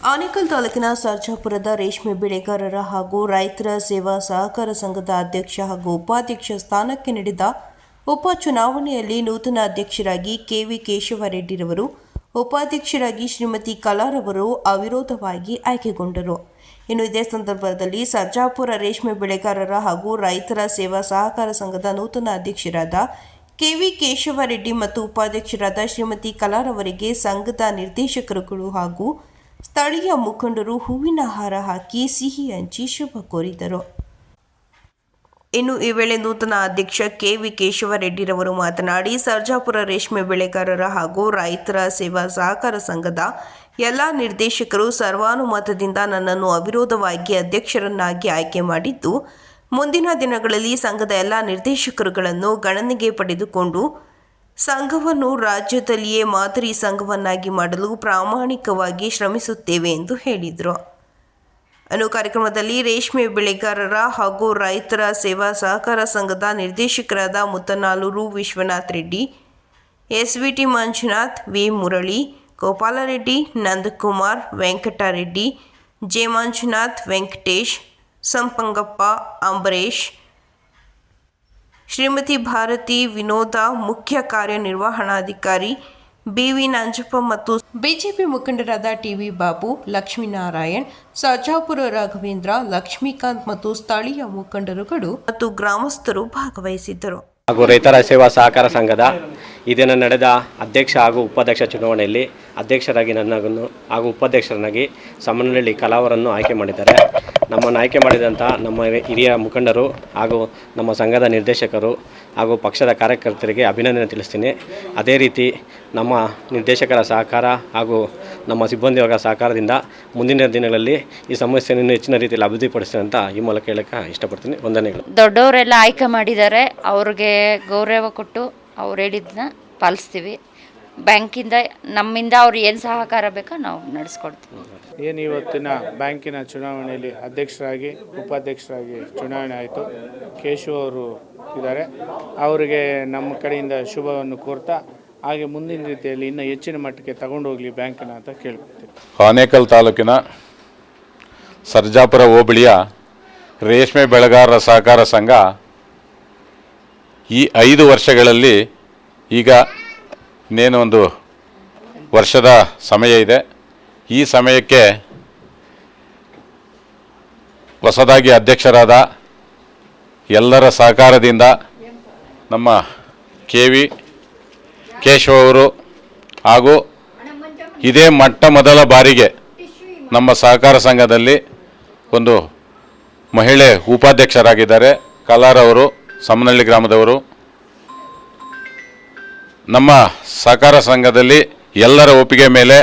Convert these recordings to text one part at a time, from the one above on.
ಆನೇಕಲ್ ತಾಲೂಕಿನ ಸರ್ಜಾಪುರದ ರೇಷ್ಮೆ ಬೆಳೆಗಾರರ ಹಾಗೂ ರೈತರ ಸೇವಾ ಸಹಕಾರ ಸಂಘದ ಅಧ್ಯಕ್ಷ ಹಾಗೂ ಉಪಾಧ್ಯಕ್ಷ ಸ್ಥಾನಕ್ಕೆ ನಡೆದ ಉಪ ಚುನಾವಣೆಯಲ್ಲಿ ನೂತನ ಅಧ್ಯಕ್ಷರಾಗಿ ಕೆವಿ ಕೇಶವರೆಡ್ಡಿರವರು, ಉಪಾಧ್ಯಕ್ಷರಾಗಿ ಶ್ರೀಮತಿ ಕಲಾರವರು ಅವಿರೋಧವಾಗಿ ಆಯ್ಕೆಗೊಂಡರು. ಇನ್ನು ಇದೇ ಸಂದರ್ಭದಲ್ಲಿ ಸರ್ಜಾಪುರ ರೇಷ್ಮೆ ಬೆಳೆಗಾರರ ಹಾಗೂ ರೈತರ ಸೇವಾ ಸಹಕಾರ ಸಂಘದ ನೂತನ ಅಧ್ಯಕ್ಷರಾದ ಕೆವಿ ಕೇಶವರೆಡ್ಡಿ ಮತ್ತು ಉಪಾಧ್ಯಕ್ಷರಾದ ಶ್ರೀಮತಿ ಕಲಾರವರಿಗೆ ಸಂಘದ ನಿರ್ದೇಶಕರುಗಳು ಹಾಗೂ ಸ್ಥಳೀಯ ಮುಖಂಡರು ಹೂವಿನ ಹಾರ ಹಾಕಿ ಸಿಹಿ ಹಂಚಿ ಶುಭ ಕೋರಿದರು. ಇನ್ನು ಈ ವೇಳೆ ನೂತನ ಅಧ್ಯಕ್ಷ ಕೆ. ವಿ. ಕೇಶವರೆಡ್ಡಿರವರು ಮಾತನಾಡಿ, ಸರ್ಜಾಪುರ ರೇಷ್ಮೆ ಬೆಳೆಗಾರರ ಹಾಗೂ ರೈತರ ಸೇವಾ ಸಹಕಾರ ಸಂಘದ ಎಲ್ಲ ನಿರ್ದೇಶಕರು ಸರ್ವಾನುಮತದಿಂದ ನನ್ನನ್ನು ಅವಿರೋಧವಾಗಿ ಅಧ್ಯಕ್ಷರನ್ನಾಗಿ ಆಯ್ಕೆ ಮಾಡಿದ್ದು, ಮುಂದಿನ ದಿನಗಳಲ್ಲಿ ಸಂಘದ ಎಲ್ಲ ನಿರ್ದೇಶಕರುಗಳನ್ನು ಗಣನೆಗೆ ಪಡೆದುಕೊಂಡು ಸಂಘವನ್ನು ರಾಜ್ಯದಲ್ಲಿಯೇ ಮಾದರಿ ಸಂಘವನ್ನಾಗಿ ಮಾಡಲು ಪ್ರಾಮಾಣಿಕವಾಗಿ ಶ್ರಮಿಸುತ್ತೇವೆ ಎಂದು ಹೇಳಿದರು. ಅನು ಕಾರ್ಯಕ್ರಮದಲ್ಲಿ ರೇಷ್ಮೆ ಬೆಳೆಗಾರರ ಹಾಗೂ ರೈತರ ಸೇವಾ ಸಹಕಾರ ಸಂಘದ ನಿರ್ದೇಶಕರಾದ Muthanallur Vishwanath Reddy S V T Manjunath, V Murali, Gopalreddy, Nandakumar, Venkatareddy, J Manjunath, Venkatesh, Sampangappa Ambareesh Shrimati Bharati Vinoda ಮುಖ್ಯ ಕಾರ್ಯನಿರ್ವಹಣಾಧಿಕಾರಿ ಬಿವಿ ನಂಜಪ್ಪ ಮತ್ತು ಬಿಜೆಪಿ ಮುಖಂಡರಾದ ಟಿವಿ ಬಾಬು ಲಕ್ಷ್ಮೀನಾರಾಯಣ್ ಸಜಾಪುರ ರಾಘವೇಂದ್ರ, ಲಕ್ಷ್ಮೀಕಾಂತ್ ಮತ್ತು ಸ್ಥಳೀಯ ಮುಖಂಡರುಗಳು ಮತ್ತು ಗ್ರಾಮಸ್ಥರು ಭಾಗವಹಿಸಿದ್ದರು. ಹಾಗೂ ರೈತರ ಸೇವಾ ಸಹಕಾರ ಸಂಘದ ಈ ನಡೆದ ಅಧ್ಯಕ್ಷ ಹಾಗೂ ಉಪಾಧ್ಯಕ್ಷ ಚುನಾವಣೆಯಲ್ಲಿ ಅಧ್ಯಕ್ಷರಾಗಿ ನನ್ನನ್ನು ಹಾಗೂ ಉಪಾಧ್ಯಕ್ಷರನ್ನಾಗಿ ಸಮನಹಳ್ಳಿ ಕಲಾವರನ್ನು ಆಯ್ಕೆ ಮಾಡಿದ್ದಾರೆ. ನಮ್ಮನ್ನು ಆಯ್ಕೆ ಮಾಡಿದಂಥ ನಮ್ಮ ಹಿರಿಯ ಮುಖಂಡರು ಹಾಗೂ ನಮ್ಮ ಸಂಘದ ನಿರ್ದೇಶಕರು ಹಾಗೂ ಪಕ್ಷದ ಕಾರ್ಯಕರ್ತರಿಗೆ ಅಭಿನಂದನೆ ತಿಳಿಸ್ತೀನಿ. ಅದೇ ರೀತಿ ನಮ್ಮ ನಿರ್ದೇಶಕರ ಸಹಕಾರ ಹಾಗೂ ನಮ್ಮ ಸಿಬ್ಬಂದಿ ವರ್ಗ ಸಹಕಾರದಿಂದ ಮುಂದಿನ ದಿನಗಳಲ್ಲಿ ಈ ಸಮಸ್ಯೆಯನ್ನು ಹೆಚ್ಚಿನ ರೀತಿಯಲ್ಲಿ ಅಭಿವೃದ್ಧಿಪಡಿಸ್ತೀನಿ ಅಂತ ಈ ಮೂಲಕ ಹೇಳಕ್ಕೆ ಇಷ್ಟಪಡ್ತೀನಿ. ವಂದನೆಗಳು. ದೊಡ್ಡವರೆಲ್ಲ ಆಯ್ಕೆ ಮಾಡಿದ್ದಾರೆ. ಅವ್ರಿಗೆ ಗೌರವ ಕೊಟ್ಟು ಅವ್ರು ಹೇಳಿದ್ದನ್ನ ಪಾಲಿಸ್ತೀವಿ. ಬ್ಯಾಂಕಿಂದ ನಮ್ಮಿಂದ ಅವ್ರು ಏನು ಸಹಕಾರ ಬೇಕೋ ನಾವು ನಡೆಸ್ಕೊಡ್ತೀವಿ. ಏನು ಇವತ್ತಿನ ಬ್ಯಾಂಕಿನ ಚುನಾವಣೆಯಲ್ಲಿ ಅಧ್ಯಕ್ಷರಾಗಿ ಉಪಾಧ್ಯಕ್ಷರಾಗಿ ಚುನಾವಣೆ ಆಯಿತು. ಕೇಶವ ಅವರು ಇದ್ದಾರೆ ಅವರಿಗೆ ನಮ್ಮ ಕಡೆಯಿಂದ ಶುಭವನ್ನು ಕೋರ್ತಾ ಹಾಗೆ ಮುಂದಿನ ರೀತಿಯಲ್ಲಿ ಇನ್ನೂ ಹೆಚ್ಚಿನ ಮಟ್ಟಕ್ಕೆ ತಗೊಂಡು ಹೋಗಲಿ ಬ್ಯಾಂಕಿನ ಅಂತ ಕೇಳ್ಕೊಳ್ತೀವಿ ಆನೇಕಲ್ ತಾಲೂಕಿನ ಸರ್ಜಾಪುರ ಹೋಬಳಿಯ ರೇಷ್ಮೆ ಬೆಳೆಗಾರರ ಸಹಕಾರ ಸಂಘ ಈ ಐದು ವರ್ಷಗಳಲ್ಲಿ ಈಗ ಇನ್ನೇನು ಒಂದು ವರ್ಷದ ಸಮಯ ಇದೆ. ಈ ಸಮಯಕ್ಕೆ ಹೊಸದಾಗಿ ಅಧ್ಯಕ್ಷರಾದ ಎಲ್ಲರ ಸಹಕಾರದಿಂದ ನಮ್ಮ ಕೆ ವಿ ಕೇಶವ ಅವರು ಹಾಗೂ ಇದೇ ಮೊಟ್ಟ ಮೊದಲ ಬಾರಿಗೆ ನಮ್ಮ ಸಹಕಾರ ಸಂಘದಲ್ಲಿ ಒಂದು ಮಹಿಳೆ ಉಪಾಧ್ಯಕ್ಷರಾಗಿದ್ದಾರೆ. ಕಲಾರವರು ಸಮನಹಳ್ಳಿ ಗ್ರಾಮದವರು, ನಮ್ಮ ಸಹಕಾರ ಸಂಘದಲ್ಲಿ ಎಲ್ಲರ ಒಪ್ಪಿಗೆ ಮೇಲೆ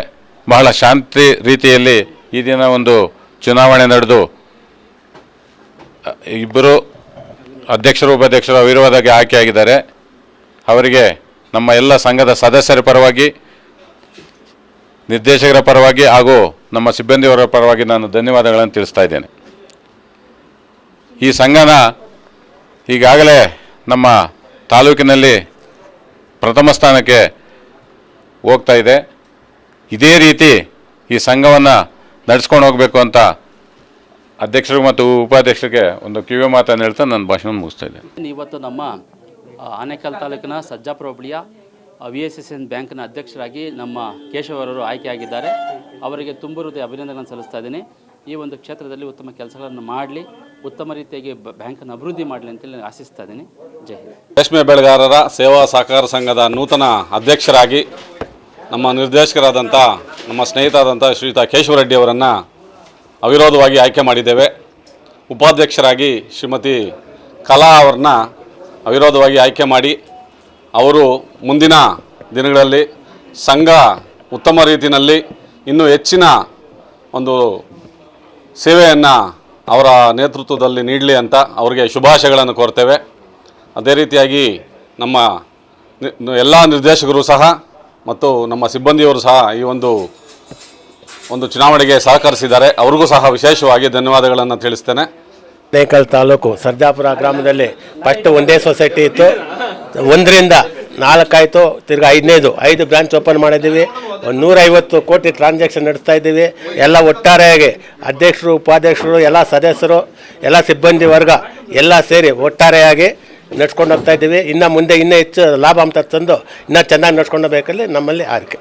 ಬಹಳ ಶಾಂತಿ ರೀತಿಯಲ್ಲಿ ಈ ದಿನ ಒಂದು ಚುನಾವಣೆ ನಡೆದು, ಇಬ್ಬರು ಅಧ್ಯಕ್ಷರು, ಉಪಾಧ್ಯಕ್ಷರು ಅವಿರೋಧವಾಗಿ ಆಯ್ಕೆಯಾಗಿದ್ದಾರೆ. ಅವರಿಗೆ ನಮ್ಮ ಎಲ್ಲ ಸಂಘದ ಸದಸ್ಯರ ಪರವಾಗಿ, ನಿರ್ದೇಶಕರ ಪರವಾಗಿ ಹಾಗೂ ನಮ್ಮ ಸಿಬ್ಬಂದಿಯವರ ಪರವಾಗಿ ನಾನು ಧನ್ಯವಾದಗಳನ್ನು ತಿಳಿಸ್ತಾ ಇದ್ದೇನೆ. ಈ ಸಂಘನ ಈಗಾಗಲೇ ನಮ್ಮ ತಾಲೂಕಿನಲ್ಲಿ ಪ್ರಥಮ ಸ್ಥಾನಕ್ಕೆ ಹೋಗ್ತಾ ಇದೆ. ಇದೇ ರೀತಿ ಈ ಸಂಘವನ್ನು ನಡೆಸ್ಕೊಂಡು ಹೋಗಬೇಕು ಅಂತ ಅಧ್ಯಕ್ಷರು ಮತ್ತು ಉಪಾಧ್ಯಕ್ಷರಿಗೆ ಒಂದು ಕಿವಿ ಮಾತನ್ನು ಹೇಳ್ತಾ ನನ್ನ ಭಾಷಣ ಮುಗಿಸ್ತಾ ಇದ್ದೇನೆ. ಇವತ್ತು ನಮ್ಮ ಆನೇಕಲ್ ತಾಲೂಕಿನ ಸಜ್ಜಾಪುರ ಹೋಬಳಿಯ ವಿ ಎಸ್ ಎಸ್ ಎನ್ ಬ್ಯಾಂಕ್ನ ಅಧ್ಯಕ್ಷರಾಗಿ ನಮ್ಮ ಕೇಶವರವರು ಆಯ್ಕೆಯಾಗಿದ್ದಾರೆ. ಅವರಿಗೆ ತುಂಬ ಹೃದಯ ಅಭಿನಂದನೆ ಸಲ್ಲಿಸ್ತಾ ಇದ್ದೀನಿ. ಈ ಒಂದು ಕ್ಷೇತ್ರದಲ್ಲಿ ಉತ್ತಮ ಕೆಲಸಗಳನ್ನು ಮಾಡಲಿ. ಉತ್ತಮ ರೀತಿಯಾಗಿ ಬ್ಯಾಂಕನ್ನು ಅಭಿವೃದ್ಧಿ ಮಾಡಲಿ ಅಂತೇಳಿ ಆಶಿಸ್ತಾ ಇದ್ದೀನಿ. ಜೈ ಹಿಂದ್. ರೇಷ್ಮೆ ಬೆಳೆಗಾರರ ಸೇವಾ ಸಹಕಾರ ಸಂಘದ ನೂತನ ಅಧ್ಯಕ್ಷರಾಗಿ ನಮ್ಮ ನಿರ್ದೇಶಕರಾದಂಥ, ನಮ್ಮ ಸ್ನೇಹಿತರಾದಂಥ ಶ್ರೀಯುತ ಕೇಶವರೆಡ್ಡಿ ಅವರನ್ನು ಅವಿರೋಧವಾಗಿ ಆಯ್ಕೆ ಮಾಡಿದ್ದೇವೆ. ಉಪಾಧ್ಯಕ್ಷರಾಗಿ ಶ್ರೀಮತಿ ಕಲಾ ಅವ್ರನ್ನ ಅವಿರೋಧವಾಗಿ ಆಯ್ಕೆ ಮಾಡಿ ಅವರು ಮುಂದಿನ ದಿನಗಳಲ್ಲಿ ಸಂಘ ಉತ್ತಮ ರೀತಿಯಲ್ಲಿ ಇನ್ನೂ ಹೆಚ್ಚಿನ ಒಂದು ಸೇವೆಯನ್ನು ಅವರ ನೇತೃತ್ವದಲ್ಲಿ ನೀಡಲಿ ಅಂತ ಅವರಿಗೆ ಶುಭಾಶಯಗಳನ್ನು ಕೋರ್ತೇವೆ. ಅದೇ ರೀತಿಯಾಗಿ ನಮ್ಮ ಎಲ್ಲ ನಿರ್ದೇಶಕರು ಸಹ ಮತ್ತು ನಮ್ಮ ಸಿಬ್ಬಂದಿಯವರು ಸಹ ಈ ಒಂದು ಒಂದು ಚುನಾವಣೆಗೆ ಸಹಕರಿಸಿದ್ದಾರೆ. ಅವ್ರಿಗೂ ಸಹ ವಿಶೇಷವಾಗಿ ಧನ್ಯವಾದಗಳನ್ನು ತಿಳಿಸ್ತೇನೆ. ನೇಕಲ್ ತಾಲೂಕು ಸರ್ಜಾಪುರ ಗ್ರಾಮದಲ್ಲಿ ಫಸ್ಟ್ ಒಂದೇ ಸೊಸೈಟಿ ಇತ್ತು. ಒಂದರಿಂದ ನಾಲ್ಕಾಯಿತು, ತಿರ್ಗಿ ಐದನೇದು, ಐದು ಬ್ರಾಂಚ್ ಓಪನ್ ಮಾಡಿದ್ದೀವಿ. ಒಂದು ನೂರೈವತ್ತು ಕೋಟಿ ಟ್ರಾನ್ಸಾಕ್ಷನ್ ನಡೆಸ್ತಾ ಇದ್ದೀವಿ. ಎಲ್ಲ ಒಟ್ಟಾರೆಯಾಗಿ ಅಧ್ಯಕ್ಷರು, ಉಪಾಧ್ಯಕ್ಷರು, ಎಲ್ಲ ಸದಸ್ಯರು, ಎಲ್ಲ ಸಿಬ್ಬಂದಿ ವರ್ಗ ಎಲ್ಲ ಸೇರಿ ಒಟ್ಟಾರೆಯಾಗಿ ನಡ್ಸ್ಕೊಂಡು ಹೋಗ್ತಾ ಇದ್ದೀವಿ. ಇನ್ನು ಮುಂದೆ ಇನ್ನೂ ಹೆಚ್ಚು ಲಾಭ ಅಂತ ತಂದು ಇನ್ನೂ ಚೆನ್ನಾಗಿ ನಡ್ಸ್ಕೊಂಡು ಹೋಗ್ಬೇಕಲ್ಲಿ ನಮ್ಮಲ್ಲಿ ಆರಿಕೆ.